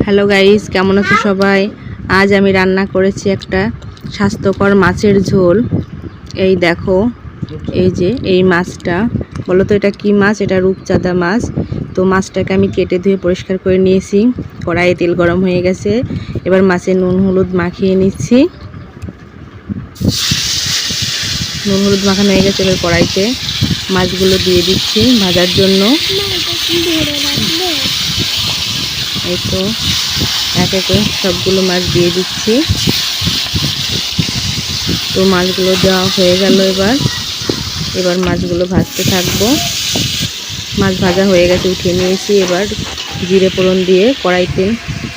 Hello guys, কেমন আছো সবাই? আজ আমি রান্না করেছি একটা স্বাস্থ্যকর মাছের ঝোল। এই দেখো, এই যে এই মাছটা। বলো তো এটা কি মাছ? এটা রূপচাঁদা মাছ। তো মাছটাকে আমি কেটে ধুয়ে পরিষ্কার করে নিয়েছি। কড়াইয়ে তেল গরম হয়ে গেছে। এবার মাছের নুন হলুদ মাখিয়ে নিচ্ছি। নুন হলুদ মাখানো হয়ে গেছে, এবার কড়াইতে মাছগুলো দিয়ে দিচ্ছি ভাজার জন্য। এই তো, এক একে সবগুলো মাছ দিয়ে দিচ্ছি। তো মাছগুলো দেওয়া হয়ে গেল এবার। এবার মাছগুলো ভাজতে থাকব। মাছ ভাজা হয়ে গেছে, উঠিয়ে নিয়েছি। এবার জিরে ফোড়ন দিয়ে, কড়াইতে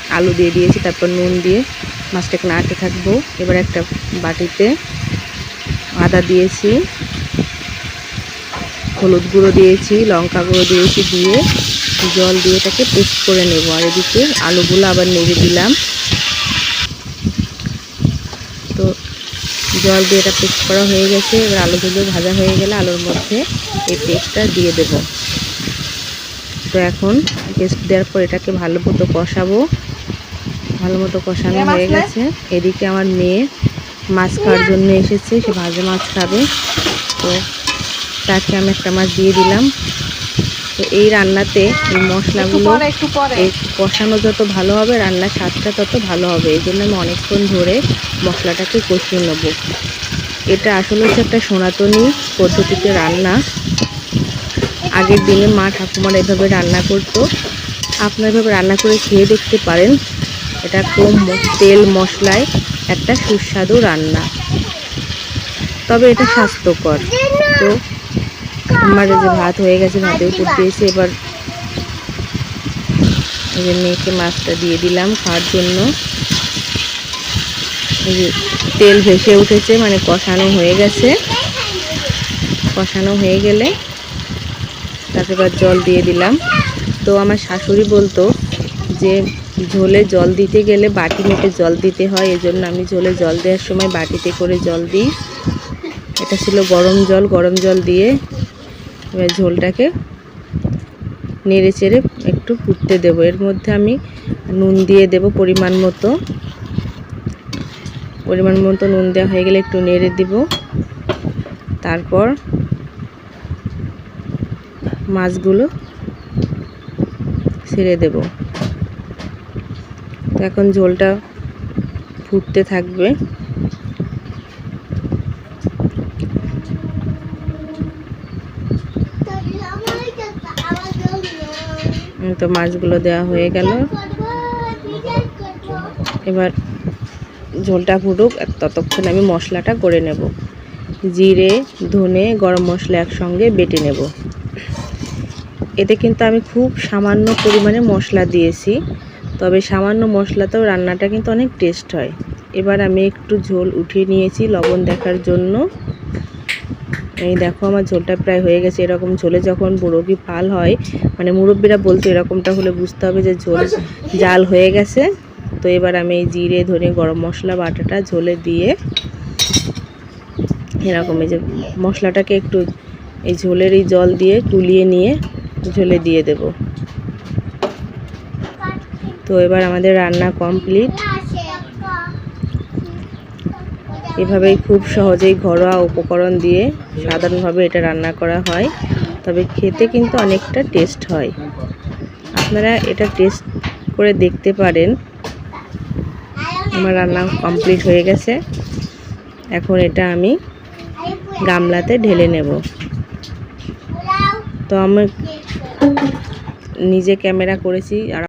আলু দিয়ে দিয়েছি, তারপর নুন দিয়ে মাছটাকে নাড়তে থাকব। এবার একটা বাটিতে আদা দিয়েছি, হলুদ গুঁড়ো দিয়েছি, লঙ্কা গুঁড়ো দিয়েছি দিয়ে জল দিয়ে এটাকে পেস্ট করে নেব। আর এদিকে আলুগুলো আবার নেড়ে দিলাম। তো জল দিয়ে এটা পেস্ট করা হয়ে গেছে। এবার আলুগুলো ভাজা হয়ে গেলে আলুর মধ্যে এই পেস্টটা দিয়ে দেব। তো এখন পেস্ট দেওয়ার পর এটাকে ভালো মতো কষাবো। ভালো মতো কষানো হয়ে গেছে। এদিকে আমার মেয়ে মাছ খাওয়ার জন্য এসেছে। সে ভাজা মাছ খাবে। তো তাকে আমি একটা মাছ দিয়ে দিলাম। তো এই রান্নাতে এই মশলাগুলো কষানো যত ভালো হবে রান্নার স্বাদটা তত ভালো হবে। এই জন্য আমি অনেকক্ষণ ধরে মশলাটাকে কষিয়ে নেব। এটা আসলে হচ্ছে একটা সনাতনী পদ্ধতিতে রান্না। আগের দিনে মা ঠাকুমারা এভাবে রান্না করতো। আপনারা এভাবে রান্না করে খেয়ে দেখতে পারেন। এটা কম তেল মশলায় একটা সুস্বাদু রান্না। তবে এটা স্বাস্থ্যকর। তো আমার যে ভাত হয়ে গেছে ভাতের উপর দিয়েছি এবার এই যে মেয়েকে মাছটা দিয়ে দিলাম খাওয়ার জন্য। এই যে তেল ভেসে উঠেছে মানে কষানো হয়ে গেছে। কষানো হয়ে গেলে তারপর এবার জল দিয়ে দিলাম। তো আমার শাশুড়ি বলতো যে ঝোলে জল দিতে গেলে বাটি মেপে জল দিতে হয় এজন্য আমি ঝোলে জল দেওয়ার সময় বাটিতে করে জল দিই। এটা ছিল গরম জল গরম জল দিয়ে এবার ঝোলটাকে নেড়ে চেড়ে একটু ফুটতে দেবো। এর মধ্যে আমি নুন দিয়ে দেব পরিমাণ মতো। পরিমাণ মতো নুন দেওয়া হয়ে গেলে একটু নেড়ে দিব। তারপর মাছগুলো ছেড়ে দেব। এখন ঝোলটা ফুটতে থাকবে। তো মাছগুলো দেওয়া হয়ে গেল। এবার ঝোলটা ফুটুক ততক্ষণ আমি মশলাটা করে নেব। জিরে, ধনে, গরম মশলা একসঙ্গে বেটে নেব। এতে কিন্তু আমি খুব সামান্য পরিমাণে মশলা দিয়েছি, তবে সামান্য মশলাতেও রান্নাটা কিন্তু অনেক টেস্ট হয়। এবার আমি একটু ঝোল উঠিয়ে নিয়েছি লবণ দেখার জন্য। এই দেখো আমার ঝোলটা প্রায় হয়ে গেছে। এরকম ঝোলে যখন বুড়োকি পাল হয় মানে মুরব্বীরা বলতো এরকমটা হলে বুঝতে হবে যে ঝোল জাল হয়ে গেছে। তো এবার আমি এই জিরে, ধনে, গরম মশলা, বাটাটা ঝোলে দিয়ে এরকম এই যে মশলাটাকে একটু এই ঝোলের এই জল দিয়ে তুলিয়ে নিয়ে ঝোলে দিয়ে দেব। তো এবার আমাদের রান্না কমপ্লিট। এভাবেই খুব সহজেই ঘরোয়া উপকরণ দিয়ে সাধারণভাবে এটা রান্না করা হয়। তবে খেতে কিন্তু অনেকটা টেস্ট হয়। আপনারা এটা টেস্ট করে দেখতে পারেন। আমার রান্না কমপ্লিট হয়ে গেছে। এখন এটা আমি গামলাতে ঢেলে নেব। তো আমি নিজে ক্যামেরা করেছি আর